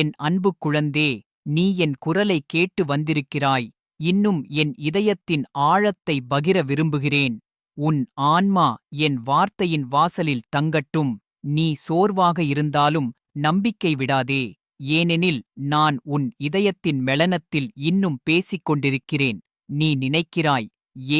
என் அன்பு குழந்தே நீ என் குரலை கேட்டு வந்திருக்கிறாய். இன்னும் என் இதயத்தின் ஆழத்தை பகிர விரும்புகிறேன். உன் ஆன்மா என் வார்த்தையின் வாசலில் தங்கட்டும். நீ சோர்வாக இருந்தாலும் நம்பிக்கை விடாதே. ஏனெனில் நான் உன் இதயத்தின் மெளனத்தில் இன்னும் பேசிக் கொண்டிருக்கிறேன். நீ நினைக்கிறாய்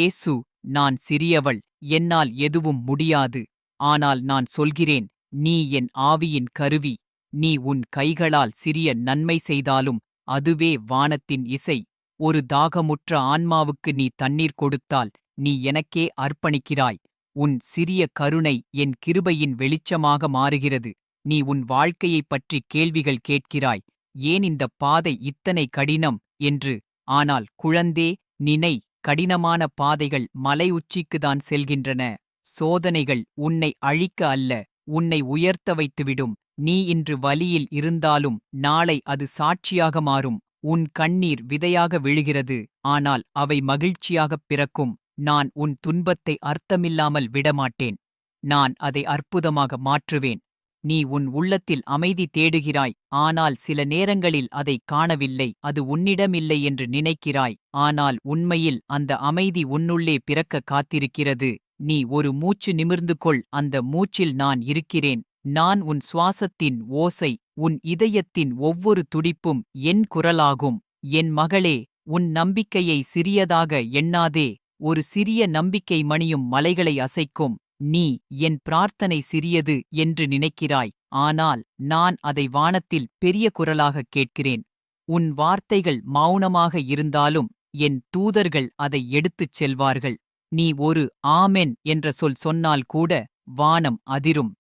ஏசு நான் சிறியவள் என்னால் எதுவும் முடியாது. ஆனால் நான் சொல்கிறேன் நீ என் ஆவியின் கருவி. நீ உன் கைகளால் சிறிய நன்மை செய்தாலும் அதுவே வானத்தின் இசை. ஒரு தாகமுற்ற ஆன்மாவுக்கு நீ தண்ணீர் கொடுத்தால் நீ எனக்கே அர்ப்பணிக்கிறாய். உன் சிறிய கருணை என் கிருபையின் வெளிச்சமாக மாறுகிறது. நீ உன் வாழ்க்கையைப் பற்றி கேள்விகள் கேட்கிறாய். ஏன் இந்த பாதை இத்தனை கடினம்? என்று. ஆனால் குழந்தே நினை கடினமான பாதைகள் மலை உச்சிக்குதான் செல்கின்றன. சோதனைகள் உன்னை அழிக்க அல்ல உன்னை உயர்த்த வைத்துவிடும். நீ இன்று வலியில் இருந்தாலும் நாளை அது சாட்சியாக மாறும். உன் கண்ணீர் விதையாக விழுகிறது. ஆனால் அவை மகிழ்ச்சியாகப் பிறக்கும். நான் உன் துன்பத்தை அர்த்தமில்லாமல் விடமாட்டேன். நான் அதை அற்புதமாக மாற்றுவேன். நீ உன் உள்ளத்தில் அமைதி தேடுகிறாய். ஆனால் சில நேரங்களில் அதை காணவில்லை. அது உன்னிடமில்லை என்று நினைக்கிறாய். ஆனால் உண்மையில் அந்த அமைதி உன்னுள்ளே பிறக்க காத்திருக்கிறது. நீ ஒரு மூச்சு நிமிர்ந்து கொள். அந்த மூச்சில் நான் இருக்கிறேன். நான் உன் சுவாசத்தின் ஓசை உன் இதயத்தின் ஒவ்வொரு துடிப்பும் என் குரலாகும். என் மகளே உன் நம்பிக்கையை சிறியதாக எண்ணாதே. ஒரு சிறிய நம்பிக்கை மணியும் மலைகளை அசைக்கும். நீ என் பிரார்த்தனை சிறியது என்று நினைக்கிறாய். ஆனால் நான் அதை வானத்தில் பெரிய குரலாகக் கேட்கிறேன். உன் வார்த்தைகள் மௌனமாக இருந்தாலும் என் தூதர்கள் அதை எடுத்துச் செல்வார்கள். நீ ஒரு ஆமென் என்ற சொல் சொன்னால் கூட வானம் அதிரும்.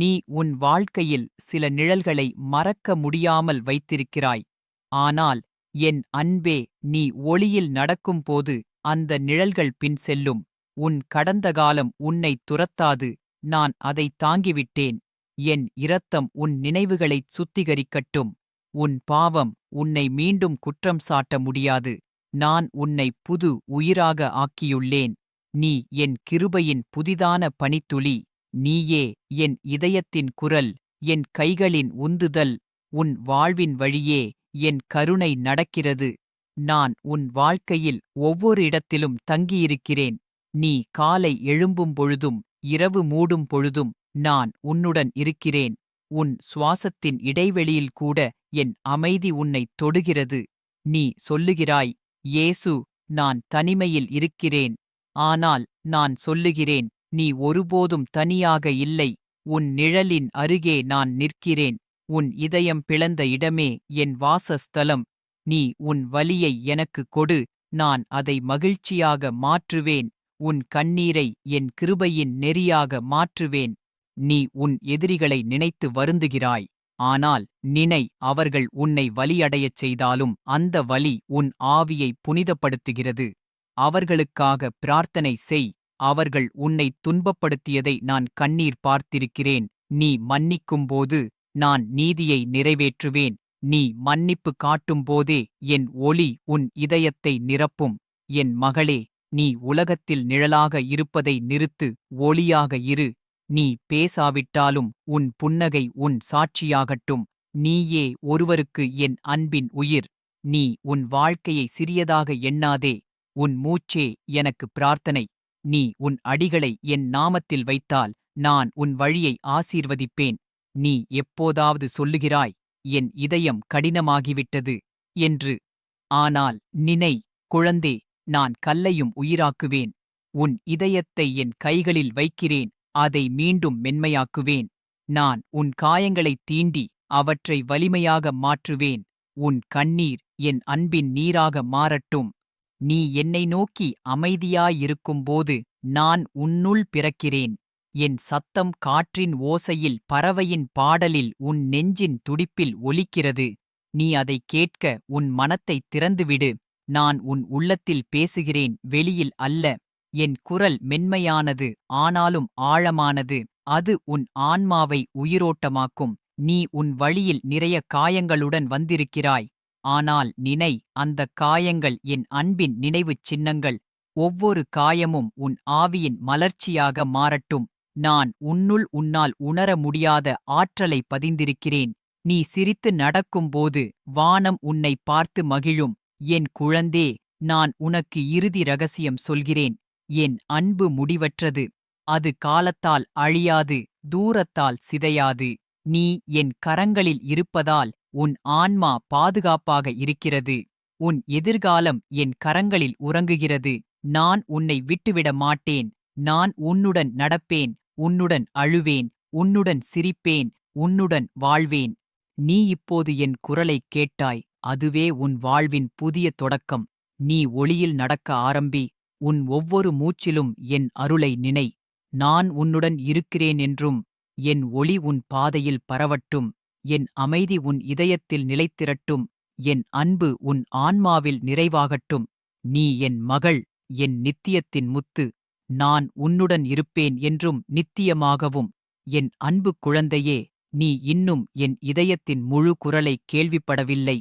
நீ உன் வாழ்க்கையில் சில நிழல்களை மறக்க முடியாமல் வைத்திருக்கிறாய். ஆனால் என் அன்பே நீ ஒளியில் நடக்கும்போது அந்த நிழல்கள் பின் செல்லும். உன் கடந்த காலம் உன்னை துரத்தாது. நான் அதை தாங்கிவிட்டேன். என் இரத்தம் உன் நினைவுகளைச் சுத்திகரிக்கட்டும். உன் பாவம் உன்னை மீண்டும் குற்றம் சாட்ட முடியாது. நான் உன்னை புது உயிராக ஆக்கியுள்ளேன். நீ என் கிருபையின் புதிதான பனித்துளி. நீயே என் இதயத்தின் குரல் என் கைகளின் உந்துதல் உன் வாழ்வின் வழியே என் கருணை நடக்கிறது. நான் உன் வாழ்க்கையில் ஒவ்வொரு இடத்திலும் தங்கியிருக்கிறேன். நீ காலை எழும்பும் பொழுதும் இரவு மூடும் பொழுதும் நான் உன்னுடன் இருக்கிறேன். உன் சுவாசத்தின் இடைவெளியில் கூட என் அமைதி உன்னைத் தொடுகிறது. நீ சொல்லுகிறாய் இயேசு நான் தனிமையில் இருக்கிறேன். ஆனால் நான் சொல்லுகிறேன் நீ ஒருபோதும் தனியாக இல்லை. உன் நிழலின் அருகே நான் நிற்கிறேன். உன் இதயம் பிளந்த இடமே என் வாசஸ்தலம். நீ உன் வலியை எனக்குக் கொடு. நான் அதை மகிழ்ச்சியாக மாற்றுவேன். உன் கண்ணீரை என் கிருபையின் நெறியாக மாற்றுவேன். நீ உன் எதிரிகளை நினைத்து வருந்துகிறாய். ஆனால் நினை அவர்கள் உன்னை வலியடையச் செய்தாலும் அந்த வலி உன் ஆவியை புனிதப்படுத்துகிறது. அவர்களுக்காக பிரார்த்தனை செய். அவர்கள் உன்னை துன்பப்படுத்தியதை நான் கண்ணீர் பார்த்திருக்கிறேன். நீ மன்னிக்கும்போது நான் நீதியை நிறைவேற்றுவேன். நீ மன்னிப்பு காட்டும்போதே என் ஒளி உன் இதயத்தை நிரப்பும். என் மகளே நீ உலகத்தில் நிழலாக இருப்பதை நிறுத்து ஒளியாக இரு. நீ பேசாவிட்டாலும் உன் புன்னகை உன் சாட்சியாகட்டும். நீயே ஒருவருக்கு என் அன்பின் உயிர். நீ உன் வாழ்க்கையை சிறியதாக எண்ணாதே. உன் மூச்சே எனக்கு பிரார்த்தனை. நீ உன் அடிகளை என் நாமத்தில் வைத்தால் நான் உன் வழியை ஆசீர்வதிப்பேன். நீ எப்போதாவது சொல்லுகிறாய் என் இதயம் கடினமாகிவிட்டது என்று. ஆனால் நினை குழந்தே நான் கல்லையும் உயிராக்குவேன். உன் இதயத்தை என் கைகளில் வைக்கிறேன் அதை மீண்டும் மென்மையாக்குவேன். நான் உன் காயங்களைத் தீண்டி அவற்றை வலிமையாக மாற்றுவேன். உன் கண்ணீர் என் அன்பின் நீராக மாறட்டும். நீ என்னை நோக்கி அமைதியாயிருக்கும்போது நான் உன்னுள் பிறக்கிறேன். என் சத்தம் காற்றின் ஓசையில் பறவையின் பாடலில் உன் நெஞ்சின் துடிப்பில் ஒலிக்கிறது. நீ அதைக் கேட்க உன் மனத்தைத் திறந்துவிடு. நான் உன் உள்ளத்தில் பேசுகிறேன் வெளியில் அல்ல. என் குரல் மென்மையானது ஆனாலும் ஆழமானது. அது உன் ஆன்மாவை உயிரோட்டமாக்கும். நீ உன் வழியில் நிறைய காயங்களுடன் வந்திருக்கிறாய். ஆனால் நினை அந்தக் காயங்கள் என் அன்பின் நினைவுச் சின்னங்கள். ஒவ்வொரு காயமும் உன் ஆவியின் மலர்ச்சியாக மாறட்டும். நான் உன்னுள் உன்னால் உணர முடியாத ஆற்றலை பதிந்திருக்கிறேன். நீ சிரித்து நடக்கும்போது வானம் உன்னை பார்த்து மகிழும். என் குழந்தே நான் உனக்கு இறுதி ரகசியம் சொல்கிறேன். என் அன்பு முடிவற்றது. அது காலத்தால் அழியாது தூரத்தால் சிதையாது. நீ என் கரங்களில் இருப்பதால் உன் ஆன்மா பாதுகாப்பாக இருக்கிறது. உன் எதிர்காலம் என் கரங்களில் உறங்குகிறது. நான் உன்னை விட்டுவிட மாட்டேன். நான் உன்னுடன் நடப்பேன். உன்னுடன் அழுவேன். உன்னுடன் சிரிப்பேன். உன்னுடன் வாழ்வேன். நீ இப்போது என் குரலைக் கேட்டாய். அதுவே உன் வாழ்வின் புதிய தொடக்கம். நீ ஒளியில் நடக்க ஆரம்பி. உன் ஒவ்வொரு மூச்சிலும் என் அருளை நினை. நான் உன்னுடன் இருக்கிறேன் என்றும் என் ஒளி உன் பாதையில் பரவட்டும். என் அமைதி உன் இதயத்தில் நிலைத்திரட்டும் என் அன்பு உன் ஆன்மாவில் நிறைவாகட்டும். நீ என் மகள் என் நித்தியத்தின் முத்து நான் உன்னுடன் இருப்பேன் என்றும் நித்தியமாகவும். என் அன்பு குழந்தையே நீ இன்னும் என் இதயத்தின் முழு குரலைக் கேள்விப்படவில்லை.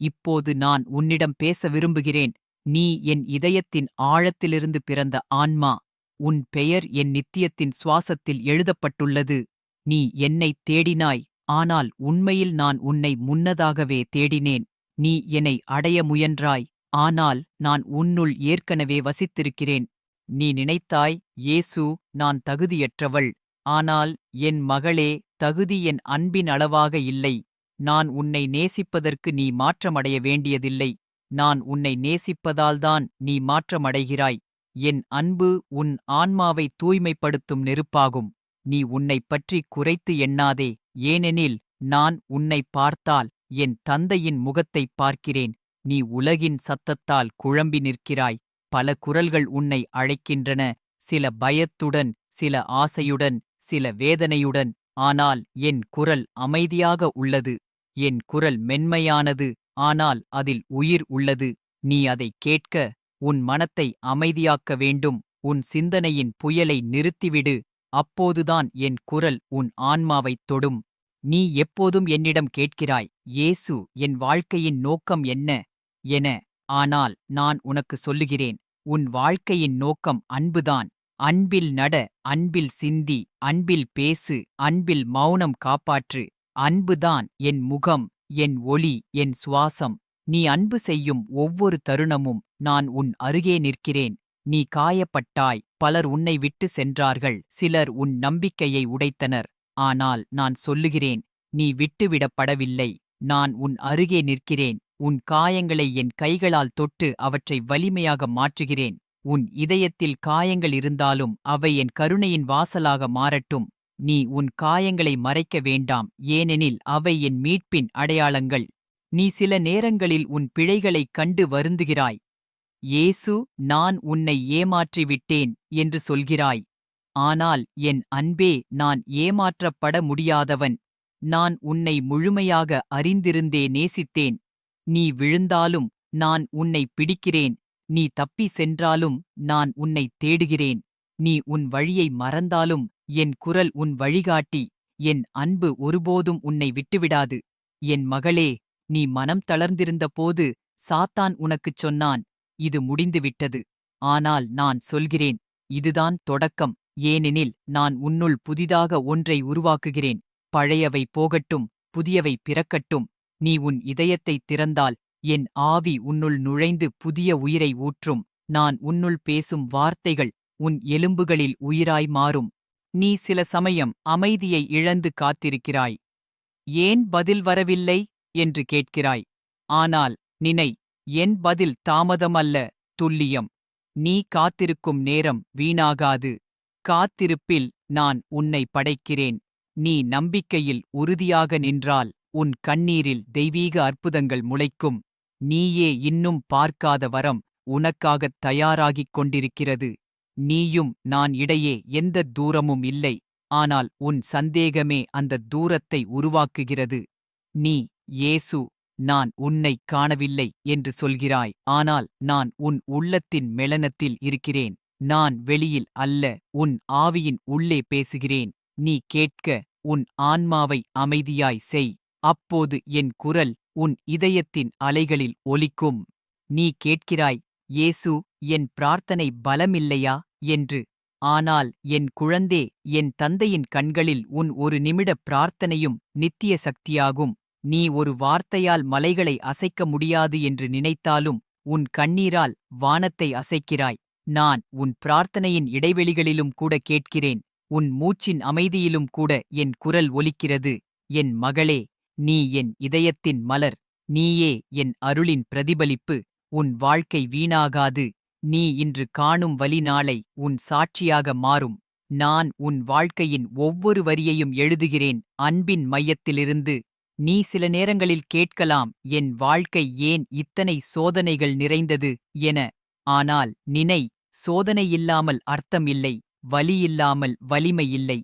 இப்போது நான் உன்னிடம் பேச விரும்புகிறேன். நீ என் இதயத்தின் ஆழத்திலிருந்து பிறந்த ஆன்மா உன் பெயர் என் நித்தியத்தின் சுவாசத்தில் எழுதப்பட்டுள்ளது. நீ என்னைத் தேடினாய் ஆனால் உண்மையில் நான் உன்னை முன்னதாகவே தேடினேன். நீ என்னை அடைய முயன்றாய். ஆனால் நான் உன்னுள் ஏற்கனவே வசித்திருக்கிறேன். நீ நினைத்தாய் இயேசு நான் தகுதியற்றவள். ஆனால் என் மகளே தகுதி என் அன்பின் அளவாக இல்லை. நான் உன்னை நேசிப்பதற்கு நீ மாற்றமடைய வேண்டியதில்லை. நான் உன்னை நேசிப்பதால்தான் நீ மாற்றமடைகிறாய். என் அன்பு உன் ஆன்மாவை தூய்மைப்படுத்தும் நெருப்பாகும். நீ உன்னைப் பற்றி குறைத்து எண்ணாதே. ஏனெனில் நான் உன்னைப் பார்த்தால் என் தந்தையின் முகத்தைப் பார்க்கிறேன். நீ உலகின் சத்தத்தால் குழம்பி நிற்கிறாய். பல குரல்கள் உன்னை அழைக்கின்றன. சில பயத்துடன் சில ஆசையுடன் சில வேதனையுடன். ஆனால் என் குரல் அமைதியாக உள்ளது. என் குரல் மென்மையானது. ஆனால் அதில் உயிர் உள்ளது. நீ அதைக் கேட்க உன் மனத்தை அமைதியாக்க வேண்டும். உன் சிந்தனையின் புயலை நிறுத்திவிடு. அப்போதுதான் என் குரல் உன் ஆன்மாவைத் தொடும். நீ எப்போதும் என்னிடம் கேட்கிறாய் இயேசு என் வாழ்க்கையின் நோக்கம் என்ன என. ஆனால் நான் உனக்கு சொல்லுகிறேன் உன் வாழ்க்கையின் நோக்கம் அன்புதான். அன்பில் நட அன்பில் சிந்தி அன்பில் பேசு அன்பில் மௌனம் காப்பாற்று. அன்புதான் என் முகம் என் ஒளி என் சுவாசம். நீ அன்பு செய்யும் ஒவ்வொரு தருணமும் நான் உன் அருகே நிற்கிறேன். நீ காயப்பட்டாய் பலர் உன்னை விட்டு சென்றார்கள் சிலர் உன் நம்பிக்கையை உடைத்தனர். ஆனால் நான் சொல்லுகிறேன் நீ விட்டுவிடப்படவில்லை நான் உன் அருகே நிற்கிறேன் உன் காயங்களை என் கைகளால் தொட்டு அவற்றை வலிமையாக மாற்றுகிறேன். உன் இதயத்தில் காயங்கள் இருந்தாலும் அவை என் கருணையின் வாசலாக மாறட்டும். நீ உன் காயங்களை மறைக்க வேண்டாம் ஏனெனில் அவை என் மீட்பின் அடையாளங்கள். நீ சில நேரங்களில் உன் பிழைகளைக் கண்டு வருந்துகிறாய். இயேசு நான் உன்னை ஏமாற்றிவிட்டேன் என்று சொல்கிறாய். ஆனால் என் அன்பே நான் ஏமாற்றப்பட முடியாதவன். நான் உன்னை முழுமையாக அறிந்திருந்தே நேசித்தேன். நீ விழுந்தாலும் நான் உன்னை பிடிக்கிறேன். நீ தப்பி சென்றாலும் நான் உன்னை தேடுகிறேன். நீ உன் வழியை மறந்தாலும் என் குரல் உன் வழிகாட்டி. என் அன்பு ஒருபோதும் உன்னை விட்டுவிடாது. என் மகளே நீ மனம் தளர்ந்திருந்தபோது சாத்தான் உனக்குச் சொன்னான். இது முடிந்துவிட்டது. ஆனால் நான் சொல்கிறேன் இதுதான் தொடக்கம். ஏனெனில் நான் உன்னுள் புதிதாக ஒன்றை உருவாக்குகிறேன். பழையவை போகட்டும் புதியவை பிறக்கட்டும். நீ உன் இதயத்தைத் திறந்தால் என் ஆவி உன்னுள் நுழைந்து புதிய உயிரை ஊற்றும். நான் உன்னுள் பேசும் வார்த்தைகள் உன் எலும்புகளில் உயிராய் மாறும். நீ சில சமயம் அமைதியை இழந்து காத்திருக்கிறாய். ஏன் பதில் வரவில்லை? என்று கேட்கிறாய். ஆனால் நினை என் பதில் தாமதமல்ல துல்லியம். நீ காத்திருக்கும் நேரம் வீணாகாது. காத்திருப்பில் நான் உன்னை படைக்கிறேன். நீ நம்பிக்கையில் உறுதியாக நின்றால் உன் கண்ணீரில் தெய்வீக அற்புதங்கள் முளைக்கும். நீயே இன்னும் பார்க்காத வரம் உனக்காகத் தயாராகிக் கொண்டிருக்கிறது. நீயும் நான் இடையே எந்த தூரமும் இல்லை ஆனால் உன் சந்தேகமே அந்த தூரத்தை உருவாக்குகிறது. நீ இயேசு நான் உன்னைக் காணவில்லை என்று சொல்கிறாய். ஆனால் நான் உன் உள்ளத்தின் மெளனத்தில் இருக்கிறேன். நான் வெளியில் அல்ல உன் ஆவியின் உள்ளே பேசுகிறேன். நீ கேட்க உன் ஆன்மாவை அமைதியாய் செய். அப்போது என் குரல் உன் இதயத்தின் அலைகளில் ஒலிக்கும். நீ கேட்கிறாய் இயேசு என் பிரார்த்தனை பலமில்லையா? என்று. ஆனால் என் குழந்தே என் தந்தையின் கண்களில் உன் ஒரு நிமிட பிரார்த்தனையும் நித்திய சக்தியாகும். நீ ஒரு வார்த்தையால் மலைகளை அசைக்க முடியாது என்று நினைத்தாலும் உன் கண்ணீரால் வானத்தை அசைக்கிறாய். நான் உன் பிரார்த்தனையின் இடைவெளிகளிலும் கூட கேட்கிறேன். உன் மூச்சின் அமைதியிலும் கூட என் குரல் ஒலிக்கிறது. என் மகளே நீ என் இதயத்தின் மலர். நீயே என் அருளின் பிரதிபலிப்பு. உன் வாழ்க்கை வீணாகாது. நீ இன்று காணும் வழி நாளை உன் சாட்சியாக மாறும். நான் உன் வாழ்க்கையின் ஒவ்வொரு வரியையும் எழுதுகிறேன். அன்பின் மையத்திலிருந்து நீ சில நேரங்களில் கேட்கலாம் என் வாழ்க்கை ஏன் இத்தனை சோதனைகள் நிறைந்தது என. ஆனால் நினை சோதனை இல்லாமல் அர்த்தம் இல்லை வலி இல்லாமல் வலிமை இல்லை.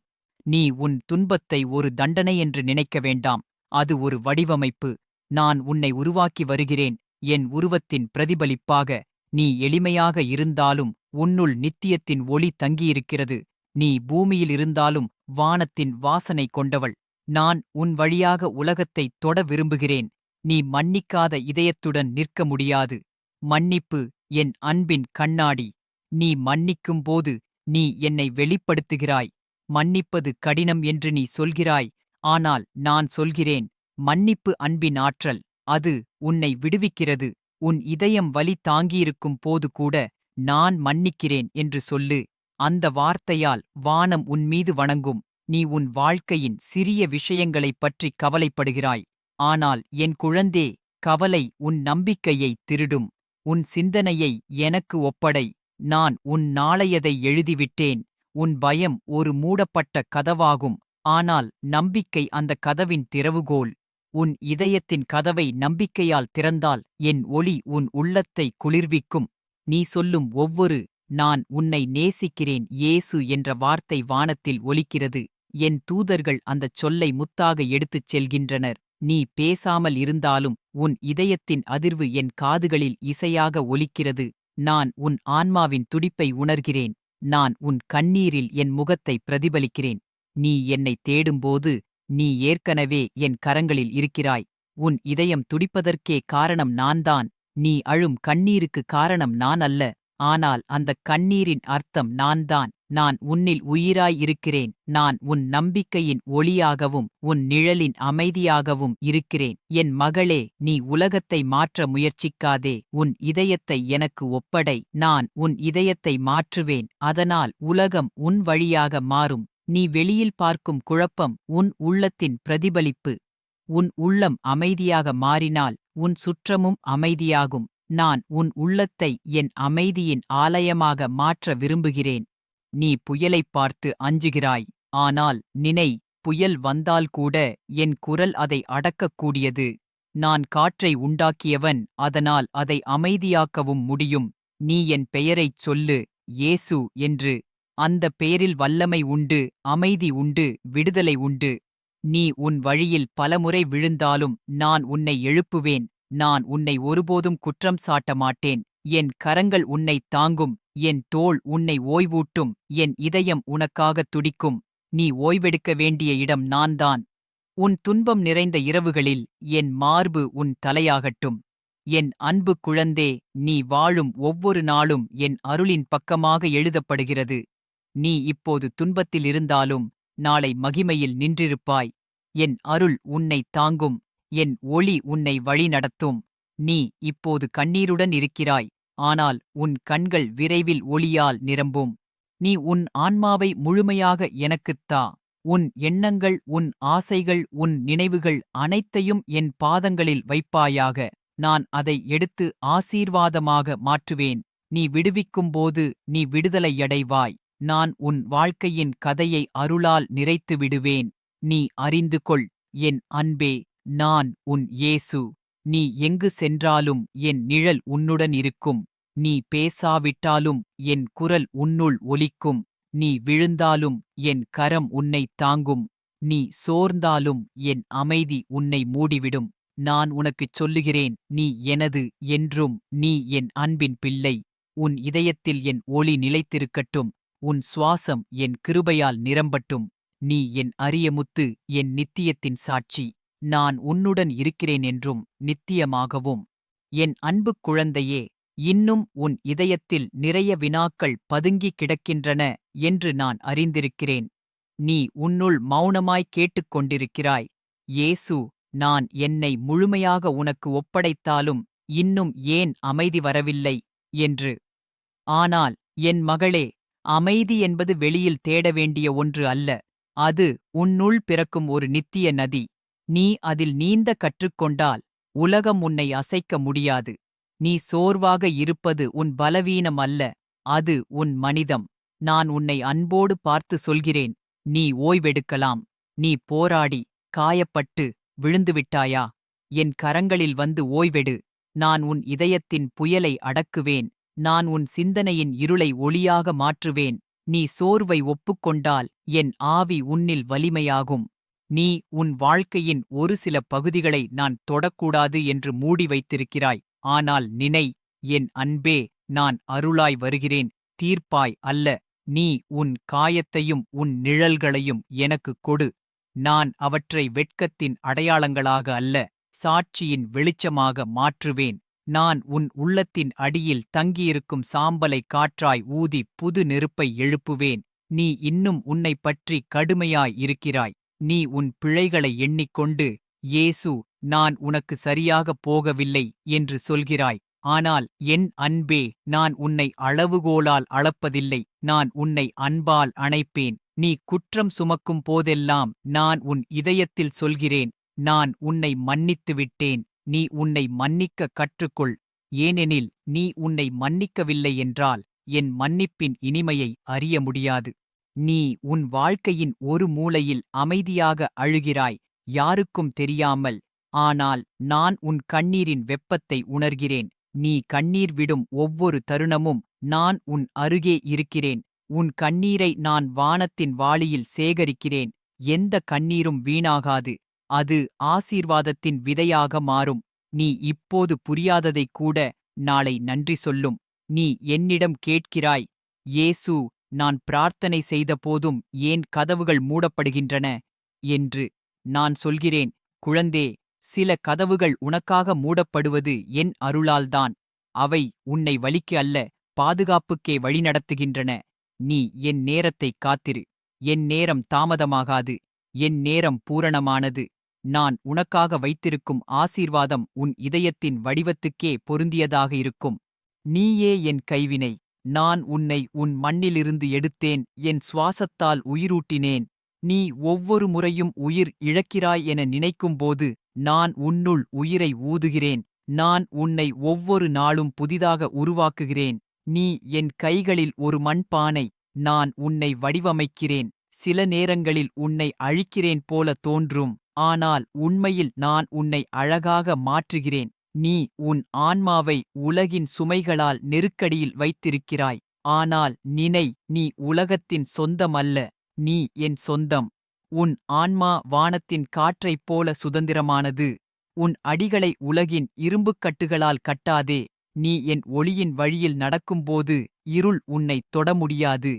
நீ உன் துன்பத்தை ஒரு தண்டனை என்று நினைக்க வேண்டாம் அது ஒரு வடிவமைப்பு. நான் உன்னை உருவாக்கி வருகிறேன் என் உருவத்தின் பிரதிபலிப்பாக. நீ எளிமையாக இருந்தாலும் உன்னுள் நித்தியத்தின் ஒளி தங்கியிருக்கிறது. நீ பூமியில் இருந்தாலும் வானத்தின் வாசனை கொண்டவள். நான் உன் வழியாக உலகத்தைத் தொட விரும்புகிறேன். நீ மன்னிக்காத இதயத்துடன் நிற்க முடியாது. மன்னிப்பு என் அன்பின் கண்ணாடி. நீ மன்னிக்கும்போது நீ என்னை வெளிப்படுத்துகிறாய். மன்னிப்பது கடினம் என்று நீ சொல்கிறாய். ஆனால் நான் சொல்கிறேன் மன்னிப்பு அன்பின் ஆற்றல். அது உன்னை விடுவிக்கிறது. உன் இதயம் வலி தாங்கியிருக்கும் போது கூட நான் மன்னிக்கிறேன் என்று சொல்லு. அந்த வார்த்தையால் வானம் உன்மீது வணங்கும். நீ உன் வாழ்க்கையின் சிறிய விஷயங்களைப் பற்றி கவலைப்படுகிறாய். ஆனால் என் குழந்தே கவலை உன் நம்பிக்கையை திருடும். உன் சிந்தனையை எனக்கு ஒப்படை. நான் உன் நாளையதை எழுதிவிட்டேன். உன் பயம் ஒரு மூடப்பட்ட கதவாகும். ஆனால் நம்பிக்கை அந்த கதவின் திறவுகோல். உன் இதயத்தின் கதவை நம்பிக்கையால் திறந்தால் என் ஒளி உன் உள்ளத்தை குளிர்விக்கும். நீ சொல்லும் ஒவ்வொரு நான் உன்னை நேசிக்கிறேன் ஏசு என்ற வார்த்தை வானத்தில் ஒலிக்கிறது. என் தூதர்கள் அந்தச் சொல்லை முத்தாக எடுத்துச் செல்கின்றனர். நீ பேசாமல் இருந்தாலும் உன் இதயத்தின் அதிர்வு என் காதுகளில் இசையாக ஒலிக்கிறது. நான் உன் ஆன்மாவின் துடிப்பை உணர்கிறேன். நான் உன் கண்ணீரில் என் முகத்தை பிரதிபலிக்கிறேன். நீ என்னை தேடும்போது நீ ஏற்கனவே என் கரங்களில் இருக்கிறாய். உன் இதயம் துடிப்பதற்கே காரணம் நான்தான். நீ அழும் கண்ணீருக்கு காரணம் நான் அல்ல ஆனால் அந்தக் கண்ணீரின் அர்த்தம் நான்தான். நான் உன்னில் உயிராயிருக்கிறேன். நான் உன் நம்பிக்கையின் ஒளியாகவும் உன் நிழலின் அமைதியாகவும் இருக்கிறேன். என் மகளே நீ உலகத்தை மாற்ற முயற்சிக்காதே. உன் இதயத்தை எனக்கு ஒப்படை. நான் உன் இதயத்தை மாற்றுவேன். அதனால் உலகம் உன் வழியாக மாறும். நீ வெளியில் பார்க்கும் குழப்பம் உன் உள்ளத்தின் பிரதிபலிப்பு. உன் உள்ளம் அமைதியாக மாறினால் உன் சுற்றமும் அமைதியாகும். நான் உன் உள்ளத்தை என் அமைதியின் ஆலயமாக மாற்ற விரும்புகிறேன். நீ புயலைப் பார்த்து அஞ்சுகிறாய். ஆனால் நினை புயல் வந்தால் கூட என் குரல் அதை அடக்கக்கூடியது. நான் காற்றை உண்டாக்கியவன் அதனால் அதை அமைதியாக்கவும் முடியும். நீ என் பெயரைச் சொல்லு ஏசு என்று. அந்த பெயரில் வல்லமை உண்டு அமைதி உண்டு விடுதலை உண்டு. நீ உன் வழியில் பலமுறை விழுந்தாலும் நான் உன்னை எழுப்புவேன். நான் உன்னை ஒருபோதும் குற்றம் சாட்ட மாட்டேன் என் கரங்கள் உன்னை தாங்கும். என் தோள் உன்னை ஓய்வூட்டும் என் இதயம் உனக்காகத் துடிக்கும். நீ ஓய்வெடுக்க வேண்டிய இடம் நான்தான். உன் துன்பம் நிறைந்த இரவுகளில் என் மார்பு உன் தலையாகட்டும். என் அன்பு குழந்தே நீ வாழும் ஒவ்வொரு நாளும் என் அருளின் பக்கமாக எழுதப்படுகிறது. நீ இப்போது துன்பத்தில் இருந்தாலும் நாளை மகிமையில் நின்றிருப்பாய். என் அருள் உன்னை தாங்கும் என் ஒளி உன்னை வழிநடத்தும். நீ இப்போது கண்ணீருடன் இருக்கிறாய். ஆனால் உன் கண்கள் விரைவில் ஒளியால் நிரம்பும். நீ உன் ஆன்மாவை முழுமையாக எனக்குத் தா. உன் எண்ணங்கள் உன் ஆசைகள் உன் நினைவுகள் அனைத்தையும் என் பாதங்களில் வைப்பாயாக. நான் அதை எடுத்து ஆசீர்வாதமாக மாற்றுவேன். நீ விடுவிக்கும்போது நீ விடுதலையடைவாய். நான் உன் வாழ்க்கையின் கதையை அருளால் நிறைத்து விடுவேன் நீ அறிந்து கொள். என் அன்பே நான் உன் இயேசு. நீ எங்கு சென்றாலும் என் நிழல் உன்னுடன் இருக்கும். நீ பேசாவிட்டாலும் என் குரல் உன்னுள் ஒலிக்கும். நீ விழுந்தாலும் என் கரம் உன்னை தாங்கும். நீ சோர்ந்தாலும் என் அமைதி உன்னை மூடிவிடும். நான் உனக்குச் சொல்லுகிறேன் நீ எனது என்றும் நீ என் அன்பின் பிள்ளை. உன் இதயத்தில் என் ஒளி நிலைத்திருக்கட்டும். உன் சுவாசம் என் கிருபையால் நிரம்பட்டும். நீ என் அரிய முத்து என் நித்தியத்தின் சாட்சி. நான் உன்னுடன் இருக்கிறேன் என்றும் நித்தியமாகவும் என் அன்புக் குழந்தையே இன்னும் உன் இதயத்தில் நிறைய வினாக்கள் பதுங்கிக் கிடக்கின்றன என்று நான் அறிந்திருக்கிறேன். நீ உன்னுள் மௌனமாய் கேட்டுக் கொண்டிருக்கிறாய். நான் என்னை முழுமையாக உனக்கு ஒப்படைத்தாலும் இன்னும் ஏன் அமைதி வரவில்லை? என்று. ஆனால் என் மகளே அமைதி என்பது வெளியில் தேட வேண்டிய ஒன்று அல்ல அது உன்னுள் பிறக்கும் ஒரு நித்திய நதி. நீ அதில் நீந்த கற்றுக்கொண்டால் உலகம் உன்னை அசைக்க முடியாது. நீ சோர்வாக இருப்பது உன் பலவீனம் அல்ல அது உன் மனிதம். நான் உன்னை அன்போடு பார்த்து சொல்கிறேன் நீ ஓய்வெடுக்கலாம் நீ போராடி காயப்பட்டு விழுந்துவிட்டாயா? என் கரங்களில் வந்து ஓய்வெடு நான் உன் இதயத்தின் புயலை அடக்குவேன் நான் உன் சிந்தனையின் இருளை ஒளியாக மாற்றுவேன் நீ சோர்வை ஒப்புக்கொண்டால் என் ஆவி உன்னில் வலிமையாகும். நீ உன் வாழ்க்கையின் ஒரு சில பகுதிகளை நான் தொடக்கூடாது என்று மூடி வைத்திருக்கிறாய். ஆனால் நினை என் அன்பே நான் அருளாய் வருகிறேன். தீர்ப்பாய் அல்ல நீ உன் காயத்தையும் உன் நிழல்களையும் எனக்குக் கொடு. நான் அவற்றை வெட்கத்தின் அடையாளங்களாக அல்ல சாட்சியின் வெளிச்சமாக மாற்றுவேன். நான் உன் உள்ளத்தின் அடியில் தங்கியிருக்கும் சாம்பலை காற்றாய் ஊதி புது நெருப்பை எழுப்புவேன். நீ இன்னும் உன்னைப் பற்றி கடுமையாய் இருக்கிறாய். நீ உன் பிழைகளை எண்ணிக்கொண்டு இயேசு நான் உனக்கு சரியாகப் போகவில்லை என்று சொல்கிறாய். ஆனால் என் அன்பே நான் உன்னை அளவுகோலால் அளப்பதில்லை. நான் உன்னை அன்பால் அணைப்பேன். நீ குற்றம் சுமக்கும் போதெல்லாம் நான் உன் இதயத்தில் சொல்கிறேன். நான் உன்னை மன்னித்து விட்டேன் நீ உன்னை மன்னிக்க கற்றுக்கொள். ஏனெனில் நீ உன்னை மன்னிக்கவில்லை என்றால் என் மன்னிப்பின் இனிமையை அறிய முடியாது. நீ உன் வாழ்க்கையின் ஒரு மூலையில் அமைதியாக அழுகிறாய் யாருக்கும் தெரியாமல். ஆனால் நான் உன் கண்ணீரின் வெப்பத்தை உணர்கிறேன். நீ கண்ணீர் விடும் ஒவ்வொரு தருணமும் நான் உன் அருகே இருக்கிறேன். உன் கண்ணீரை நான் வானத்தின் வாளியில் சேகரிக்கிறேன். எந்த கண்ணீரும் வீணாகாது. அது ஆசீர்வாதத்தின் விதையாக மாறும். நீ இப்போது புரியாததைக் கூட நாளை நன்றி சொல்லும். நீ என்னிடம் கேட்கிறாய் இயேசு நான் பிரார்த்தனை செய்தபோதும் ஏன் கதவுகள் மூடப்படுகின்றன? என்று நான் சொல்கிறேன் குழந்தே சில கதவுகள் உனக்காக மூடப்படுவது என் அருளால்தான். அவை உன்னை வலிக்கு அல்ல பாதுகாப்புக்கே வழிநடத்துகின்றன. நீ என் நேரத்தைக் காத்திரு. என் நேரம் தாமதமாகாது. என் நேரம் பூரணமானது. நான் உனக்காக வைத்திருக்கும் ஆசீர்வாதம் உன் இதயத்தின் வடிவத்துக்கே பொருந்தியதாக இருக்கும். நீயே என் கைவினை. நான் உன்னை உன் மண்ணிலிருந்து எடுத்தேன் என் சுவாசத்தால் உயிரூட்டினேன். நீ ஒவ்வொரு முறையும் உயிர் இழக்கிறாய் என நினைக்கும்போது நான் உன்னுள் உயிரை ஊதுகிறேன். நான் உன்னை ஒவ்வொரு நாளும் புதிதாக உருவாக்குகிறேன். நீ என் கைகளில் ஒரு மண்பானை நான் உன்னை வடிவமைக்கிறேன். சில நேரங்களில் உன்னை அழிக்கிறேன் போல தோன்றும் ஆனால் உண்மையில் நான் உன்னை அழகாக மாற்றுகிறேன். நீ உன் ஆன்மாவை உலகின் சுமைகளால் நெருக்கடியில் வைத்திருக்கிறாய். ஆனால் நினை நீ உலகத்தின் சொந்தமல்ல நீ என் சொந்தம். உன் ஆன்மா வானத்தின் காற்றைப் போல சுதந்திரமானது. உன் அடிகளை உலகின் இரும்புக் கட்டுகளால் கட்டாதே நீ என் ஒளியின் வழியில் நடக்கும்போது இருள் உன்னைத் தொட முடியாது.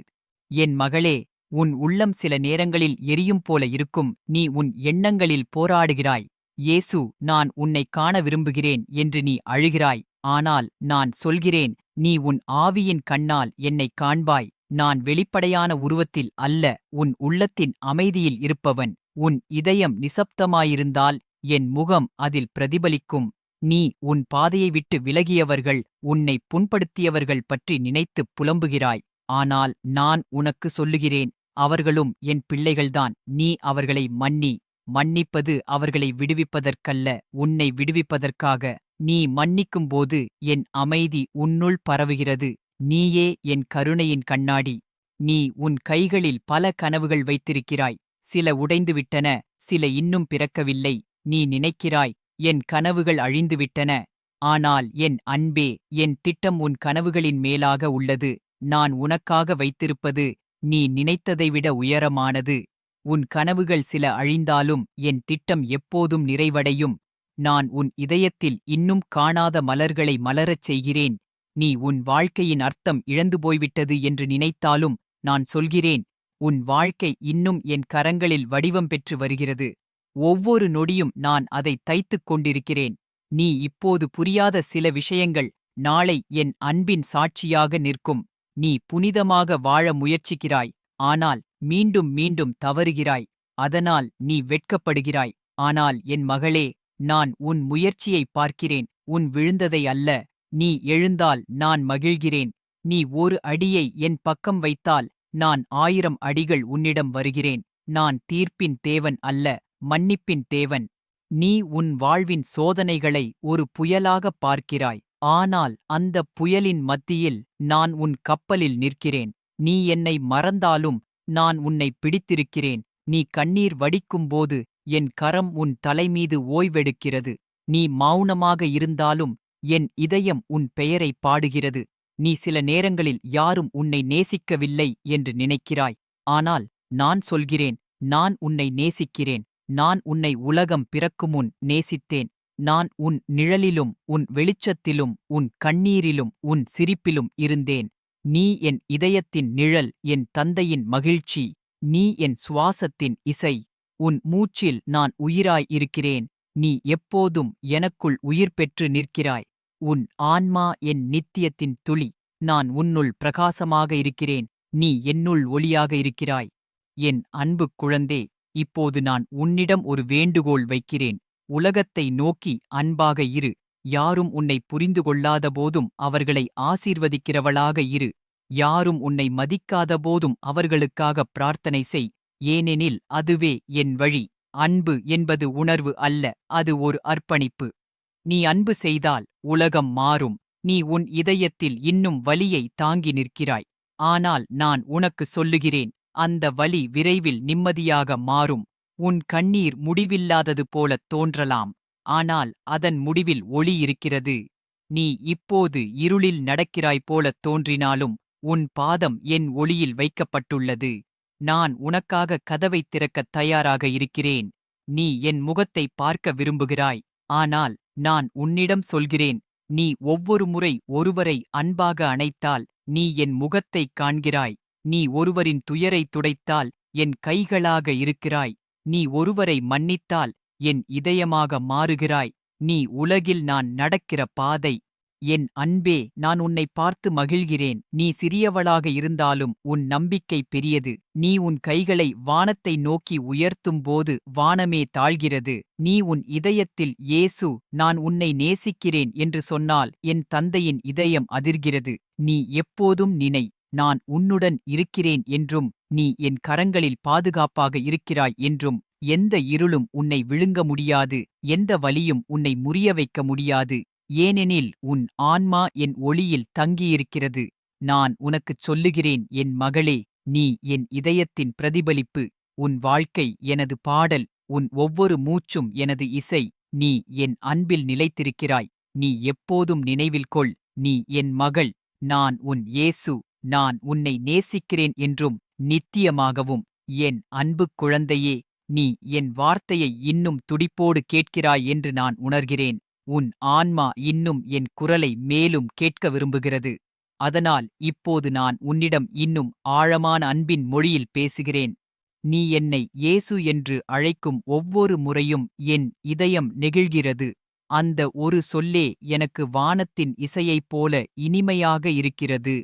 என் மகளே உன் உள்ளம் சில நேரங்களில் எரியும் போல இருக்கும் நீ உன் எண்ணங்களில் போராடுகிறாய். இயேசு நான் உன்னை காண விரும்புகிறேன் என்று நீ அழுகிறாய். ஆனால் நான் சொல்கிறேன் நீ உன் ஆவியின் கண்ணால் என்னைக் காண்பாய். நான் வெளிப்படையான உருவத்தில் அல்ல உன் உள்ளத்தின் அமைதியில் இருப்பவன். உன் இதயம் நிசப்தமாயிருந்தால் என் முகம் அதில் பிரதிபலிக்கும். நீ உன் பாதையை விட்டு விலகியவர்கள் உன்னை புண்படுத்தியவர்கள் பற்றி நினைத்துப் புலம்புகிறாய். ஆனால் நான் உனக்கு சொல்லுகிறேன் அவர்களும் என் பிள்ளைகள்தான். நீ அவர்களை மன்னி. மன்னிப்பது அவர்களை விடுவிப்பதற்கல்ல உன்னை விடுவிப்பதற்காக. நீ மன்னிக்கும்போது என் அமைதி உன்னுள் பரவுகிறது. நீயே என் கருணையின் கண்ணாடி. நீ உன் கைகளில் பல கனவுகள் வைத்திருக்கிறாய். சில உடைந்துவிட்டன சில இன்னும் பிறக்கவில்லை. நீ நினைக்கிறாய் என் கனவுகள் அழிந்துவிட்டன. ஆனால் என் அன்பே என் திட்டம் உன் கனவுகளின் மேலாக உள்ளது. நான் உனக்காக வைத்திருப்பது நீ நினைத்ததைவிட உயரமானது. உன் கனவுகள் சில அழிந்தாலும் என் திட்டம் எப்போதும் நிறைவடையும். நான் உன் இதயத்தில் இன்னும் காணாத மலர்களை மலரச் செய்கிறேன். நீ உன் வாழ்க்கையின் அர்த்தம் இழந்து போய்விட்டது என்று நினைத்தாலும் நான் சொல்கிறேன். உன் வாழ்க்கை இன்னும் என் கரங்களில் வடிவம் பெற்று வருகிறது. ஒவ்வொரு நொடியும் நான் அதை தைத்துக் கொண்டிருக்கிறேன். நீ இப்போது புரியாத சில விஷயங்கள் நாளை என் அன்பின் சாட்சியாக நிற்கும். நீ புனிதமாக வாழ முயற்சிக்கிறாய். ஆனால் மீண்டும் மீண்டும் தவறுகிறாய். அதனால் நீ வெட்கப்படுகிறாய். ஆனால் என் மகளே நான் உன் முயற்சியை பார்க்கிறேன். உன் விழுந்ததை அல்ல. நீ எழுந்தால் நான் மகிழ்கிறேன். நீ ஒரு அடியை என் பக்கம் வைத்தால் நான் ஆயிரம் அடிகள் உன்னிடம் வருகிறேன். நான் தீர்ப்பின் தேவன் அல்ல மன்னிப்பின் தேவன். நீ உன் வாழ்வின் சோதனைகளை ஒரு புயலாகப் பார்க்கிறாய். ஆனால் அந்தப் புயலின் மத்தியில் நான் உன் கப்பலில் நிற்கிறேன். நீ என்னை மறந்தாலும் நான் உன்னை பிடித்திருக்கிறேன். நீ கண்ணீர் வடிக்கும்போது என் கரம் உன் தலைமீது ஓய்வெடுக்கிறது. நீ மௌனமாக இருந்தாலும் என் இதயம் உன் பெயரை பாடுகிறது. நீ சில நேரங்களில் யாரும் உன்னை நேசிக்கவில்லை என்று நினைக்கிறாய். ஆனால் நான் சொல்கிறேன் நான் உன்னை நேசிக்கிறேன். நான் உன்னை உலகம் பிறக்குமுன் நேசித்தேன். நான் உன் நிழலிலும் உன் வெளிச்சத்திலும் உன் கண்ணீரிலும் உன் சிரிப்பிலும் இருந்தேன். நீ என் இதயத்தின் நிழல் என் தந்தையின் மகிழ்ச்சி நீ என் சுவாசத்தின் இசை உன் மூச்சில் நான் உயிராய் இருக்கிறேன் நீ எப்போதும் எனக்குள் உயிர் பெற்று நிற்கிறாய் உன் ஆன்மா என் நித்தியத்தின் துளி நான் உன்னுள் பிரகாசமாக இருக்கிறேன் நீ என்னுள் ஒளியாக இருக்கிறாய். என் அன்பு குழந்தே இப்போது நான் உன்னிடம் ஒரு வேண்டுகோள் வைக்கிறேன் உலகத்தை நோக்கி அன்பாக இரு. யாரும் உன்னை புரிந்து கொள்ளாதபோதும் அவர்களை ஆசீர்வதிக்கிறவளாக இரு. யாரும் உன்னை மதிக்காதபோதும் அவர்களுக்காக பிரார்த்தனை செய். ஏனெனில் அதுவே என் வழி. அன்பு என்பது உணர்வு அல்ல அது ஒரு அர்ப்பணிப்பு. நீ அன்பு செய்தால் உலகம் மாறும். நீ உன் இதயத்தில் இன்னும் வலியை தாங்கி நிற்கிறாய். ஆனால் நான் உனக்கு சொல்லுகிறேன் அந்த வலி விரைவில் நிம்மதியாக மாறும். உன் கண்ணீர் முடிவில்லாதது போலத் தோன்றலாம். ஆனால் அதன் முடிவில் ஒளி இருக்கிறது. நீ இப்போது இருளில் நடக்கிறாய் போலத் தோன்றினாலும் உன் பாதம் என் ஒளியில் வைக்கப்பட்டுள்ளது. நான் உனக்காக கதவைத் திறக்கத் தயாராக இருக்கிறேன். நீ என் முகத்தை பார்க்க விரும்புகிறாய். ஆனால் நான் உன்னிடம் சொல்கிறேன் நீ ஒவ்வொரு முறை ஒருவரை அன்பாக அணைத்தால் நீ என் முகத்தைக் காண்கிறாய். நீ ஒருவரின் துயரை துடைத்தால் என் கைகளாக இருக்கிறாய். நீ ஒருவரை மன்னித்தால் என் இதயமாக மாறுகிறாய். நீ உலகில் நான் நடக்கிற பாதை. என் அன்பே நான் உன்னை பார்த்து மகிழ்கிறேன். நீ சிறியவளாக இருந்தாலும் உன் நம்பிக்கை பெரியது. நீ உன் கைகளை வானத்தை நோக்கி உயர்த்தும்போது வானமே தாழ்கிறது. நீ உன் இதயத்தில் ஏசு நான் உன்னை நேசிக்கிறேன் என்று சொன்னால் என் தந்தையின் இதயம் அதிர்கிறது. நீ எப்போதும் நினை நான் உன்னுடன் இருக்கிறேன் என்றும் நீ என் கரங்களில் பாதுகாப்பாக இருக்கிறாய் என்றும் எந்த இருளும் உன்னை விழுங்க முடியாது எந்த வலியும் உன்னை முறிய வைக்க முடியாது ஏனெனில் உன் ஆன்மா என் ஒளியில் தங்கியிருக்கிறது. நான் உனக்குச் சொல்லுகிறேன் என் மகளே நீ என் இதயத்தின் பிரதிபலிப்பு உன் வாழ்க்கை எனது பாடல் உன் ஒவ்வொரு மூச்சும் எனது இசை நீ என் அன்பில் நிலைத்திருக்கிறாய் நீ எப்போதும் நினைவில் கொள் நீ என் மகள் நான் உன் இயேசு. நான் உன்னை நேசிக்கிறேன் என்றும் நித்தியமாகவும் என் அன்புக் குழந்தையே நீ என் வார்த்தையை இன்னும் துடிப்போடு கேட்கிறாய் என்று நான் உணர்கிறேன். உன் ஆன்மா இன்னும் என் குரலை மேலும் கேட்க விரும்புகிறது. அதனால் இப்போது நான் உன்னிடம் இன்னும் ஆழமான அன்பின் மொழியில் பேசுகிறேன். நீ என்னை இயேசு என்று அழைக்கும் ஒவ்வொரு முறையும் என் இதயம் நெகிழ்கிறது. அந்த ஒரு சொல்லே எனக்கு வானத்தின் இசையைப் போல இனிமையாக இருக்கிறது.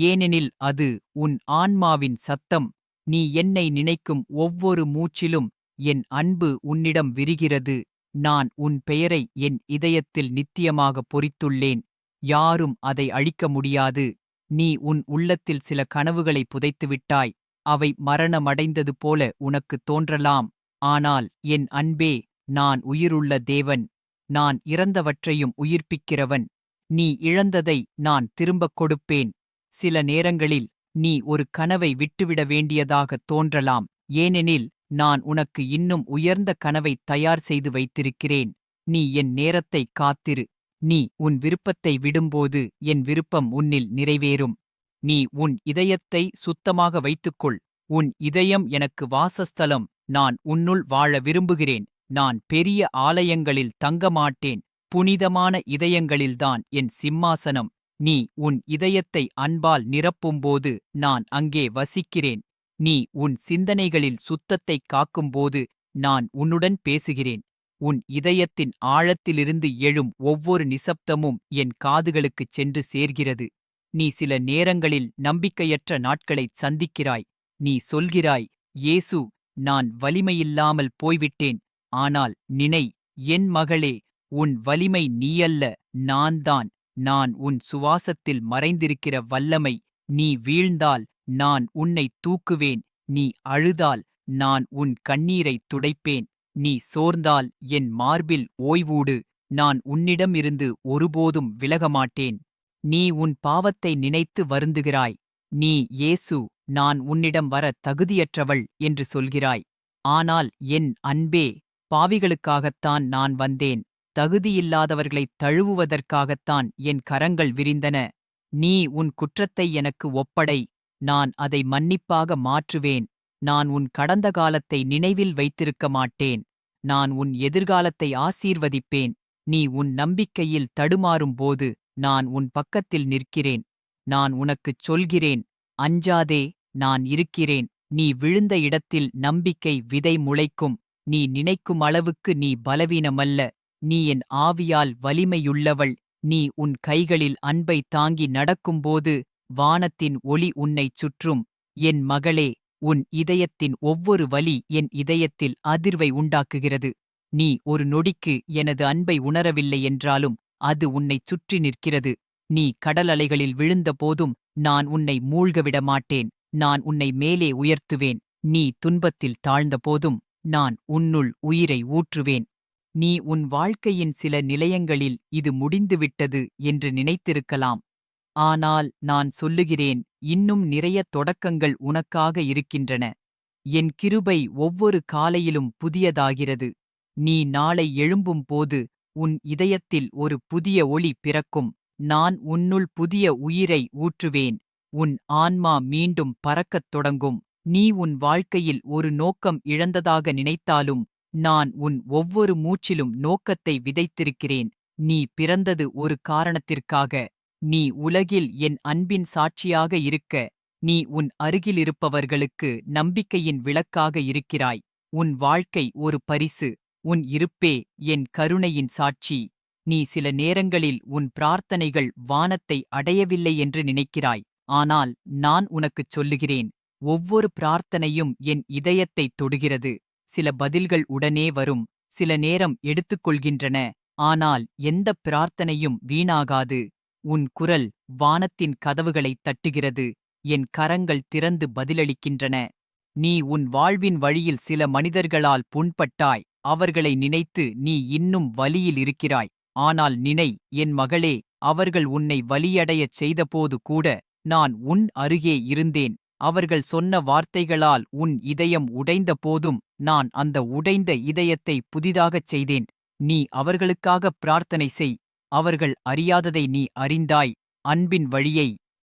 ஏனெனில் அது உன் ஆன்மாவின் சத்தம். நீ என்னை நினைக்கும் ஒவ்வொரு மூச்சிலும் என் அன்பு உன்னிடம் விரிகிறது. நான் உன் பெயரை என் இதயத்தில் நித்தியமாக பொறித்துள்ளேன். யாரும் அதை அழிக்க முடியாது. நீ உன் உள்ளத்தில் சில கனவுகளை புதைத்துவிட்டாய். அவை மரணமடைந்தது போல உனக்கு தோன்றலாம். ஆனால் என் அன்பே நான் உயிருள்ள தேவன். நான் இறந்தவற்றையும் உயிர்ப்பிக்கிறவன். நீ இழந்ததை நான் திரும்பக் கொடுப்பேன். சில நேரங்களில் நீ ஒரு கனவை விட்டுவிட வேண்டியதாகத் தோன்றலாம். ஏனெனில் நான் உனக்கு இன்னும் உயர்ந்த கனவை தயார் செய்து வைத்திருக்கிறேன். நீ என் நேரத்தைக் காத்திரு. நீ உன் விருப்பத்தை விடும்போது என் விருப்பம் உன்னில் நிறைவேறும். நீ உன் இதயத்தை சுத்தமாக வைத்துக்கொள். உன் இதயம் எனக்கு வாசஸ்தலம். நான் உன்னுள் வாழ விரும்புகிறேன். நான் பெரிய ஆலயங்களில் தங்கமாட்டேன் புனிதமான இதயங்களில்தான் என் சிம்மாசனம். நீ உன் இதயத்தை அன்பால் நிரப்பும்போது நான் அங்கே வசிக்கிறேன். நீ உன் சிந்தனைகளில் சுத்தத்தைக் காக்கும்போது நான் உன்னுடன் பேசுகிறேன். உன் இதயத்தின் ஆழத்திலிருந்து எழும் ஒவ்வொரு நிசப்தமும் என் காதுகளுக்குச் சென்று சேர்கிறது. நீ சில நேரங்களில் நம்பிக்கையற்ற நாட்களைச் சந்திக்கிறாய். நீ சொல்கிறாய் இயேசு நான் வலிமையில்லாமல் போய்விட்டேன். ஆனால் நினை என் மகளே உன் வலிமை நீயல்ல நான்தான். நான் உன் சுவாசத்தில் மறைந்திருக்கிற வல்லமை நீ வீழ்ந்தால் நான் உன்னை தூக்குவேன் நீ அழுதால் நான் உன் கண்ணீரைத் துடைப்பேன் நீ சோர்ந்தால் என் மார்பில் ஓய்வூடு நான் உன்னிடமிருந்து ஒருபோதும் விலகமாட்டேன். நீ உன் பாவத்தை நினைத்து வருந்துகிறாய். நீ ஏசு நான் உன்னிடம் வர தகுதியற்றவள் என்று சொல்கிறாய். ஆனால் என் அன்பே பாவிகளுக்காகத்தான் நான் வந்தேன். தகுதியில்லாதவர்களைத் தழுவுவதற்காகத்தான் என் கரங்கள் விரிந்தன. நீ உன் குற்றத்தை எனக்கு ஒப்படை. நான் அதை மன்னிப்பாக மாற்றுவேன். நான் உன் கடந்த காலத்தை நினைவில் வைத்திருக்க மாட்டேன். நான் உன் எதிர்காலத்தை ஆசீர்வதிப்பேன். நீ உன் நம்பிக்கையில் தடுமாறும்போது நான் உன் பக்கத்தில் நிற்கிறேன். நான் உனக்குச் சொல்கிறேன். அஞ்சாதே நான் இருக்கிறேன். நீ விழுந்த இடத்தில் நம்பிக்கை விதை முளைக்கும். நீ நினைக்கும் அளவுக்கு நீ பலவீனமல்ல. நீ என் ஆவியால் வலிமையுள்ளவள். நீ உன் கைகளில் அன்பை தாங்கி நடக்கும்போது வானத்தின் ஒளி உன்னைச் சுற்றும். என் மகளே உன் இதயத்தின் ஒவ்வொரு வலி என் இதயத்தில் அதிர்வை உண்டாக்குகிறது. நீ ஒரு நொடிக்கு எனது அன்பை உணரவில்லை என்றாலும் அது உன்னைச் சுற்றி நிற்கிறது. நீ கடல் அலைகளில் விழுந்தபோதும் நான் உன்னை மூழ்கவிட மாட்டேன். நான் உன்னை மேலே உயர்த்துவேன். நீ துன்பத்தில் தாழ்ந்தபோதும் நான் உன்னுள் உயிரை ஊற்றுவேன். நீ உன் வாழ்க்கையின் சில நிலையங்களில் இது முடிந்துவிட்டது என்று நினைத்திருக்கலாம். ஆனால் நான் சொல்லுகிறேன் இன்னும் நிறைய தொடக்கங்கள் உனக்காக இருக்கின்றன. என் கிருபை ஒவ்வொரு காலையிலும் புதியதாகிறது. நீ நாளை எழும்பும் போது உன் இதயத்தில் ஒரு புதிய ஒளி பிறக்கும். நான் உன்னுள் புதிய உயிரை ஊற்றுவேன். உன் ஆன்மா மீண்டும் பறக்கத் தொடங்கும். நீ உன் வாழ்க்கையில் ஒரு நோக்கம் இழந்ததாக நினைத்தாலும் நான் உன் ஒவ்வொரு மூச்சிலும் நோக்கத்தை விதைத்திருக்கிறேன். நீ பிறந்தது ஒரு காரணத்திற்காக. நீ உலகில் என் அன்பின் சாட்சியாக இருக்க. நீ உன் அருகிலிருப்பவர்களுக்கு நம்பிக்கையின் விளக்காக இருக்கிறாய். உன் வாழ்க்கை ஒரு பரிசு. உன் இருப்பே என் கருணையின் சாட்சி. நீ சில நேரங்களில் உன் பிரார்த்தனைகள் வானத்தை அடையவில்லை என்று நினைக்கிறாய். ஆனால் நான் உனக்குச் சொல்லுகிறேன். ஒவ்வொரு பிரார்த்தனையும் என் இதயத்தைத் தொடுகிறது. சில பதில்கள் உடனே வரும். சில நேரம் எடுத்துக்கொள்கின்றன. ஆனால் எந்த பிரார்த்தனையும் வீணாகாது. உன் குரல் வானத்தின் கதவுகளைத் தட்டுகிறது. என் கரங்கள் திறந்து பதிலளிக்கின்றன. நீ உன் வாழ்வின் வழியில் சில மனிதர்களால் புண்பட்டாய். அவர்களை நினைத்து நீ இன்னும் வலியில் இருக்கிறாய். ஆனால் நினை என் மகளே அவர்கள் உன்னை வலியடையச் செய்தபோது கூட நான் உன் அருகே இருந்தேன். அவர்கள் சொன்ன வார்த்தைகளால் உன் இதயம் உடைந்த போதும் நான் அந்த உடைந்த இதயத்தை புதிதாகச் செய்தேன். நீ அவர்களுக்காக பிரார்த்தனை செய். அவர்கள் அறியாததை நீ அறிந்தாய். அன்பின் வழியை